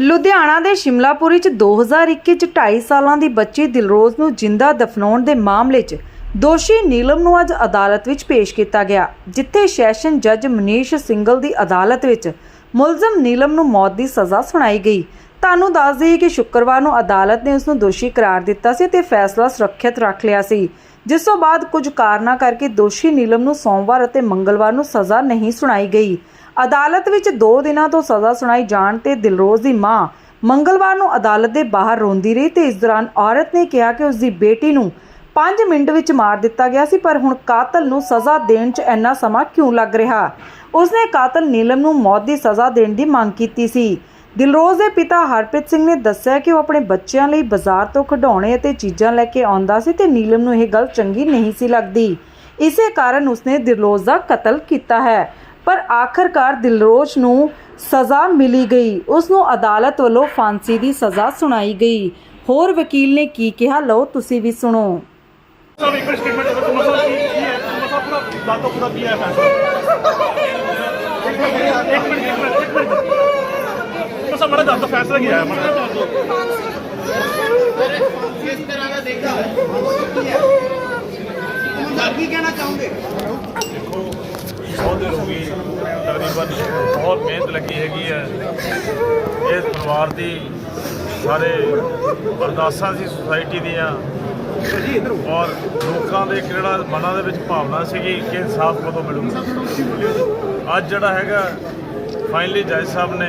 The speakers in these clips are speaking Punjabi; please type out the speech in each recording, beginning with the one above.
ਲੁਧਿਆਣਾ ਦੇ ਸ਼ਿਮਲਾਪੁਰੀ ਚ 2021 ਚ 2.5 ਸਾਲਾਂ ਦੀ ਬੱਚੀ ਦਿਲਰੋਜ਼ ਨੂੰ ਜਿੰਦਾ ਦਫਨਾਉਣ ਦੇ ਮਾਮਲੇ 'ਚ ਦੋਸ਼ੀ ਨੀਲਮ ਨੂੰ ਅੱਜ ਅਦਾਲਤ ਵਿੱਚ ਪੇਸ਼ ਕੀਤਾ ਗਿਆ, ਜਿੱਥੇ ਸੈਸ਼ਨ ਜੱਜ ਮਨੀਸ਼ ਸਿੰਗਲ ਦੀ ਅਦਾਲਤ ਵਿੱਚ ਮੁਲਜ਼ਮ ਨੀਲਮ ਨੂੰ ਮੌਤ ਦੀ ਸਜ਼ਾ ਸੁਣਾਈ ਗਈ। ਤੁਹਾਨੂੰ ਦੱਸ ਦਈਏ ਕਿ ਸ਼ੁੱਕਰਵਾਰ ਨੂੰ ਅਦਾਲਤ ਨੇ ਉਸ ਨੂੰ ਦੋਸ਼ੀ ਕਰਾਰ ਦਿੱਤਾ ਸੀ ਤੇ ਫੈਸਲਾ ਸੁਰੱਖਿਅਤ ਰੱਖ ਲਿਆ ਸੀ। ਜਿਸ ਤੋਂ ਬਾਅਦ ਕੁਝ ਕਾਰਨਾਂ ਕਰਕੇ ਦੋਸ਼ੀ ਨੀਲਮ ਨੂੰ ਸੋਮਵਾਰ ਅਤੇ ਮੰਗਲਵਾਰ ਨੂੰ ਸਜ਼ਾ ਨਹੀਂ ਸੁਣਾਈ ਗਈ। ਅਦਾਲਤ ਵਿੱਚ 2 ਦਿਨਾਂ ਤੋਂ ਸਜ਼ਾ ਸੁਣਾਈ ਜਾਣ ਤੇ ਦਿਲਰੋਜ਼ ਦੀ ਮਾਂ ਮੰਗਲਵਾਰ ਨੂੰ ਅਦਾਲਤ ਦੇ ਬਾਹਰ ਰੋਂਦੀ ਰਹੀ ਤੇ ਇਸ ਦੌਰਾਨ ਔਰਤ ਨੇ ਕਿਹਾ ਕਿ ਉਸ ਦੀ ਬੇਟੀ ਨੂੰ 5 ਮਿੰਟ ਵਿੱਚ ਮਾਰ ਦਿੱਤਾ ਗਿਆ ਸੀ, ਪਰ ਹੁਣ ਕਾਤਲ ਨੂੰ ਸਜ਼ਾ ਦੇਣ 'ਚ ਇੰਨਾ ਸਮਾਂ ਕਿਉਂ ਲੱਗ ਰਿਹਾ? ਉਸਨੇ ਕਾਤਲ ਨੀਲਮ ਨੂੰ ਮੌਤ ਦੀ ਸਜ਼ਾ ਦੇਣ ਦੀ ਮੰਗ ਕੀਤੀ ਸੀ। ਦਿਲਰੋਜ਼ ਦੇ ਪਿਤਾ ਹਰਪ੍ਰੀਤ ਸਿੰਘ ਨੇ ਦੱਸਿਆ ਕਿ ਉਹ ਆਪਣੇ ਬੱਚਿਆਂ ਲਈ ਬਾਜ਼ਾਰ ਤੋਂ ਖਿਡੌਣੇ ਅਤੇ ਚੀਜ਼ਾਂ ਲੈ ਕੇ ਆਉਂਦਾ ਸੀ ਤੇ ਨੀਲਮ ਨੂੰ ਇਹ ਗੱਲ ਚੰਗੀ ਨਹੀਂ ਸੀ ਲੱਗਦੀ। ਇਸੇ ਕਾਰਨ ਉਸਨੇ ਦਿਲਰੋਜ਼ ਦਾ ਕਤਲ ਕੀਤਾ ਹੈ। ਪਰ ਆਖਰਕਾਰ ਦਿਲਰੋਜ਼ ਨੂੰ ਸਜ਼ਾ ਮਿਲੀ ਗਈ। ਉਸ ਨੂੰ ਅਦਾਲਤ ਵੱਲੋਂ ਫਾਂਸੀ ਦੀ ਸਜ਼ਾ ਸੁਣਾਈ ਗਈ। ਹੋਰ ਵਕੀਲ ਨੇ ਕੀ ਕਿਹਾ? ਲਓ ਤੁਸੀਂ ਵੀ ਸੁਣੋ। ਸਭ ਇੱਕ ਸਟੇਟਮੈਂਟ ਹੈ ਕਿ ਮਸਲਾ ਕੀ ਕੀ ਹੈ? ਮਸਲਾ ਪੂਰਾ ਦਾਤੋ ਪੂਰਾ ਕੀ ਹੈ? ਫੈਸਲਾ ਇੱਕ ਮਿੰਟ ਇੱਕ ਮਿੰਟ ਇੱਕ ਮਿੰਟ। ਇੱਕ ਮਿੰਟ ਮਸਲਾ ਮੜਾ ਦਾਤੋ ਫੈਸਲਾ ਕੀ ਹੈ ਮੜਾ ਦਾਤੋ ਕਿਸ ਤਰ੍ਹਾਂ ਦਾ ਦੇਖਦਾ ਹੈ? ਤੁਸੀਂ ਕੀ ਕਹਿਣਾ ਚਾਹੋਗੇ ਬਹੁਤ ਦੇਰ ਹੋ ਗਈ ਤਕਰੀਬਨ ਬਹੁਤ ਮਿਹਨਤ ਲੱਗੀ ਹੈਗੀ ਹੈ। ਇਸ ਪਰਿਵਾਰ ਦੀ ਸਾਰੇ ਅਰਦਾਸਾਂ ਸੀ ਸੁਸਾਇਟੀ ਦੀਆਂ। ਔਰ ਲੋਕਾਂ ਦੇ ਇੱਕ ਜਿਹੜਾ ਮਨਾਂ ਦੇ ਵਿੱਚ ਭਾਵਨਾ ਸੀਗੀ ਕਿ ਇਨਸਾਫ ਕਦੋਂ ਮਿਲੂਗਾ। ਅੱਜ ਜਿਹੜਾ ਹੈਗਾ ਫਾਈਨਲੀ ਜੱਜ ਸਾਹਿਬ ਨੇ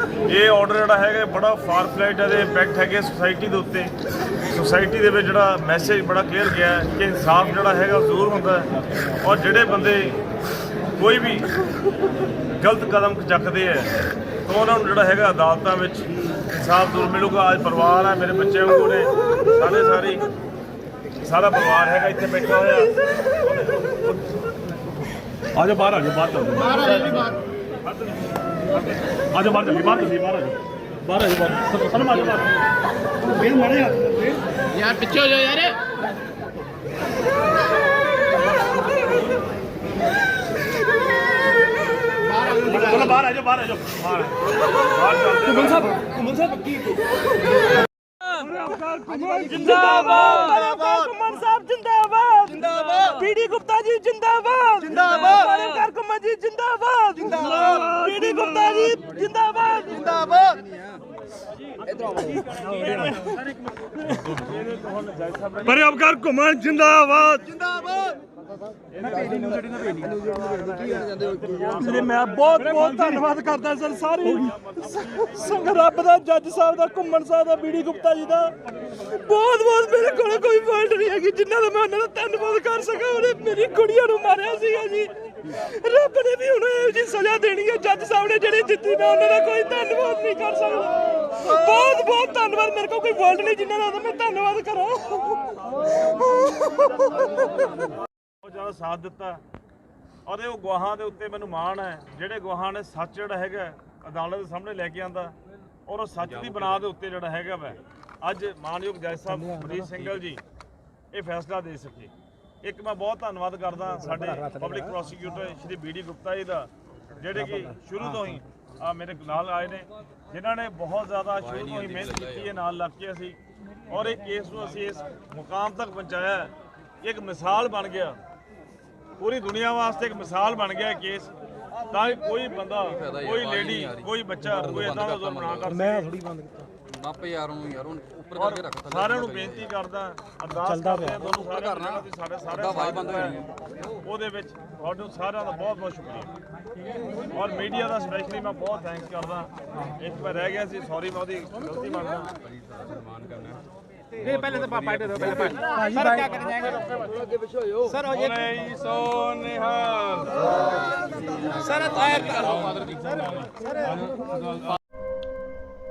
ਇਹ ਆਰਡਰ ਜਿਹੜਾ ਹੈਗਾ ਬੜਾ ਫਾਰ ਫਲਾਈਟ ਇਹਦੇ ਇੰਪੈਕਟ ਹੈਗੇ ਸੁਸਾਇਟੀ ਦੇ ਉੱਤੇ। ਸੁਸਾਇਟੀ ਦੇ ਵਿੱਚ ਜਿਹੜਾ ਮੈਸੇਜ ਬੜਾ ਕਲੀਅਰ ਗਿਆ ਹੈ ਕਿ ਇਨਸਾਫ ਜਿਹੜਾ ਹੈਗਾ ਉਹ ਜ਼ਰੂਰ ਹੁੰਦਾ ਹੈ। ਔਰ ਜਿਹੜੇ ਬੰਦੇ ਕੋਈ ਵੀ ਗਲਤ ਕਦਮ ਚੱਕਦੇ ਹੈ ਤਾਂ ਉਹਨਾਂ ਨੂੰ ਜਿਹੜਾ ਹੈਗਾ ਅਦਾਲਤਾਂ ਵਿੱਚ ਇਨਸਾਫ ਜ਼ਰੂਰ ਮਿਲੂਗਾ। ਅੱਜ ਪਰਿਵਾਰ ਹੈ ਮੇਰੇ ਬੱਚੇ ਵਾਂਗੂ ਨੇ ਸਾਰੇ ਸਾਰੇ ਸਾਰਾ ਪਰਿਵਾਰ ਹੈਗਾ ਇੱਥੇ ਬੈਠਾ ਹੋਇਆ। ਆ ਜਾ ਬਾਹਰ ਆ ਜਾ ਬਾਹਰ। ਚੱਲ ਬਾਹਰ ਆ ਜਾ ਬਾਹਰ। ਆ ਜਾ ਬਾਹਰ ਚੱਲੀ ਬਾਹਰ ਚੱਲੀ ਬਾਹਰ ਆ ਜਾ। ਬਾਹਰ ਆ ਜਾ ਬਾਹਰ। ਸਰ ਆ ਜਾ ਬਾਹਰ। ਮਾਰੇ ਹੱਥ ਯਾਰ ਪਿੱਛੇ ਹੋ ਜਾ ਯਾਰ। ਚਲੋ ਬਾਹਰ ਆ ਜਾ ਬਾਹਰ ਆ ਜਾ। ਬਾਹਰ ਬਾਹਰ ਕੁਮਨ ਸਾਹਿਬ ਕੁਮਨ ਸਾਹਿਬ ਕੀ ਜਿੰਦਾਬਾਦ ਕੁਮਾਰ ਸਾਹਿਬ ਜਿੰਦਾਬਾਦ ਜਿੰਦਾਬਾਦ ਪੀਡੀ ਗੁਪਤਾ ਜੀ ਜਿੰਦਾਬਾਦ ਜਿੰਦਾਬਾਦ ਪਰਮਕਾਰ ਕੁਮਾਰ ਜੀ ਜਿੰਦਾਬਾਦ ਜਿੰਦਾਬਾਦ। ਪੀਡੀ ਗੁਪਤਾ ਜੀ ਜਿੰਦਾਬਾਦ। ਜਿੰਦਾਬਾਦ। ਪਰੇ ਅਬਕਾਰ ਘੁੰਮਣ ਜਿੰਦਾਬਾਦ। ਜੀ ਮੈਂ ਬਹੁਤ ਬਹੁਤ ਧੰਨਵਾਦ ਕਰਦਾ ਸਰ ਸਾਰੇ ਸੰਗ ਰੱਬ ਦਾ ਜੱਜ ਸਾਹਿਬ ਦਾ ਘੁੰਮਣ ਸਾਹਿਬ ਦਾ ਬੀਡੀ ਗੁਪਤਾ ਜੀ ਦਾ। ਬਹੁਤ ਬਹੁਤ ਮੇਰੇ ਕੋਲ ਕੋਈ ਫਾਲਟ ਨਹੀਂ ਹੈਗੀ। ਜਿਨ੍ਹਾਂ ਦਾ ਮੈਂ ਉਹਨਾਂ ਦਾ ਧੰਨਵਾਦ ਕਰ ਸਕਾਂ ਉਹਨੇ ਮੇਰੀ ਕੁੜੀਆਂ ਨੂੰ ਮਾਰਿਆ ਸੀਗਾ ਜੀ। ਰੱਬ ਨੇ ਵੀ ਹੁਣ ਇਹੋ ਜੀ ਸਜ਼ਾ ਦੇਣੀ ਹੈ, ਜੱਜ ਸਾਹਿਬ ਨੇ ਜਿਹੜੀ ਦਿੱਤੀ ਮੈਂ ਉਹਨਾਂ ਦਾ ਕੋਈ ਧੰਨਵਾਦ ਨਹੀਂ ਕਰ ਸਕਦਾ। ਬਹੁਤ ਬਹੁਤ ਧੰਨਵਾਦ, ਮੇਰੇ ਕੋਲ ਕੋਈ ਫਾਲਟ ਨਹੀਂ ਜਿਨ੍ਹਾਂ ਦਾ ਮੈਂ ਧੰਨਵਾਦ ਕਰਾਂ। ਬਹੁਤ ਜ਼ਿਆਦਾ ਸਾਥ ਦਿੱਤਾ। ਔਰ ਇਹ ਉਹ ਗਵਾਹਾਂ ਦੇ ਉੱਤੇ ਮੈਨੂੰ ਮਾਣ ਹੈ, ਜਿਹੜੇ ਗਵਾਹਾਂ ਨੇ ਸੱਚ ਜਿਹੜਾ ਹੈਗਾ, ਅਦਾਲਤ ਦੇ ਸਾਹਮਣੇ ਲੈ ਕੇ ਆਂਦਾ, ਔਰ ਉਹ ਸੱਚ ਦੀ ਬਣਾ ਦੇ ਉੱਤੇ ਜਿਹੜਾ ਹੈਗਾ ਵੈ। ਅੱਜ ਮਾਨਯੋਗ ਜੱਜ ਸਾਹਿਬ ਮਰੀਸ਼ ਸਿੰਘਲ ਜੀ, ਇਹ ਫੈਸਲਾ ਦੇ ਸਕੇ। ਇੱਕ ਮੈਂ ਬਹੁਤ ਧੰਨਵਾਦ ਕਰਦਾ ਸਾਡੇ public prosecutor Shri B D Gupta ji ਦਾ ਜਿਹੜੇ ਕਿ ਸ਼ੁਰੂ ਤੋਂ ਹੀ ਆ ਮੇਰੇ ਨਾਲ ਆਏ ਨੇ ਜਿਨ੍ਹਾਂ ਨੇ ਬਹੁਤ ਜ਼ਿਆਦਾ ਸ਼ੁਰੂ ਤੋਂ ਹੀ ਮਿਹਨਤ ਕੀਤੀ ਹੈ ਨਾਲ ਲੱਗ ਕੇ ਅਸੀਂ ਔਰ ਇਹ ਕੇਸ ਨੂੰ ਅਸੀਂ ਇਸ ਮੁਕਾਮ ਤੱਕ ਪਹੁੰਚਾਇਆ ਇੱਕ ਮਿਸਾਲ ਬਣ ਗਿਆ। ਪੂਰੀ ਦੁਨੀਆ ਵਾਸਤੇ ਇੱਕ ਮਿਸਾਲ ਬਣ ਗਿਆ ਇਹ ਕੇਸ। ਤਾਂ ਕਿ ਕੋਈ ਬੰਦਾ ਕੋਈ ਲੇਡੀ ਕੋਈ ਬੱਚਾ ਕੋਈ ਇਦਾਂ ਦਾ ਜ਼ੁਲਮ ਨਾ ਕਰ ਮੈਂ ਥੋੜੀ ਮਾਪੇ ਯਾਰ ਨੂੰ ਯਾਰ ਉਹਨੂੰ ਉੱਪਰ ਕਰਕੇ ਰੱਖ ਥੱਲੇ ਸਾਰਿਆਂ ਨੂੰ ਬੇਨਤੀ ਕਰਦਾ ਅਰਦਾਸ ਕਰਦੇ ਤੁਹਾਨੂੰ ਸਾਰਿਆਂ ਨੂੰ ਕਿ ਸਾਡੇ ਸਾਰੇ ਆਵਾਜ਼ ਬੰਦ ਹੋ ਜਾਣੀ ਉਹਦੇ ਵਿੱਚ ਤੁਹਾਨੂੰ ਸਾਰਿਆਂ ਦਾ ਬਹੁਤ ਬਹੁਤ ਸ਼ੁਕਰੀਆ। ਔਰ ਮੀਡੀਆ ਦਾ ਸਪੈਸ਼ਲੀ ਮੈਂ ਬਹੁਤ ਥੈਂਕਸ ਕਰਦਾ। ਇੱਕ ਵਾਰ ਰਹਿ ਗਿਆ ਸੀ ਸੌਰੀ ਮੈਂ ਉਹਦੀ ਗਲਤੀ ਮੰਨਦਾ। ਇਹ ਪਹਿਲੇ ਤਾਂ ਪਾਪਾ ਦੇ ਦੋ ਪਹਿਲੇ ਪਾਪਾ। ਸਰ ਕੀ ਕਰਨ ਜਾਏਗਾ? ਸਰ ਹੋ ਬੋਲੇ ਸੋ ਨਿਹਾਲ। ਸਰ ਤਾਇਰ